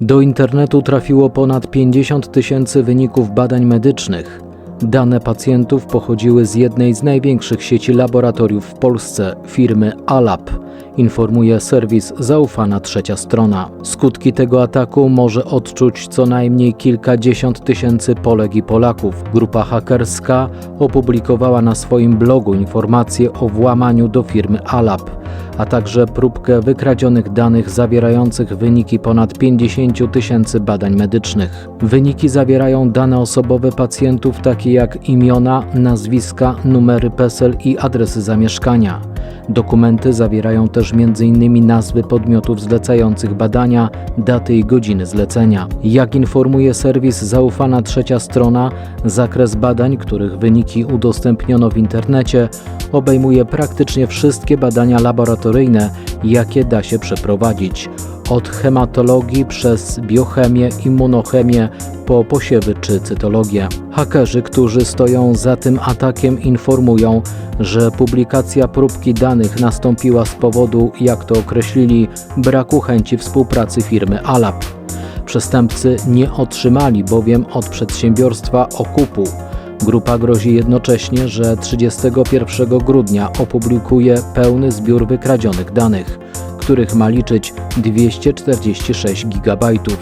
Do internetu trafiło ponad 50 tysięcy wyników badań medycznych. Dane pacjentów pochodziły z jednej z największych sieci laboratoriów w Polsce, firmy Alab, informuje serwis Zaufana Trzecia Strona. Skutki tego ataku może odczuć co najmniej kilkadziesiąt tysięcy Polek i Polaków. Grupa hakerska opublikowała na swoim blogu informacje o włamaniu do firmy Alab, a także próbkę wykradzionych danych zawierających wyniki ponad 50 tysięcy badań medycznych. Wyniki zawierają dane osobowe pacjentów takie jak imiona, nazwiska, numery PESEL i adresy zamieszkania. Dokumenty zawierają też m.in. nazwy podmiotów zlecających badania, daty i godziny zlecenia. Jak informuje serwis Zaufana Trzecia Strona, zakres badań, których wyniki udostępniono w internecie, obejmuje praktycznie wszystkie badania laboratoryjne, jakie da się przeprowadzić. Od hematologii przez biochemię, immunochemię po posiewy czy cytologię. Hakerzy, którzy stoją za tym atakiem, informują, że publikacja próbki danych nastąpiła z powodu, jak to określili, braku chęci współpracy firmy Alab. Przestępcy nie otrzymali bowiem od przedsiębiorstwa okupu. Grupa grozi jednocześnie, że 31 grudnia opublikuje pełny zbiór wykradzionych danych, których ma liczyć 246 gigabajtów.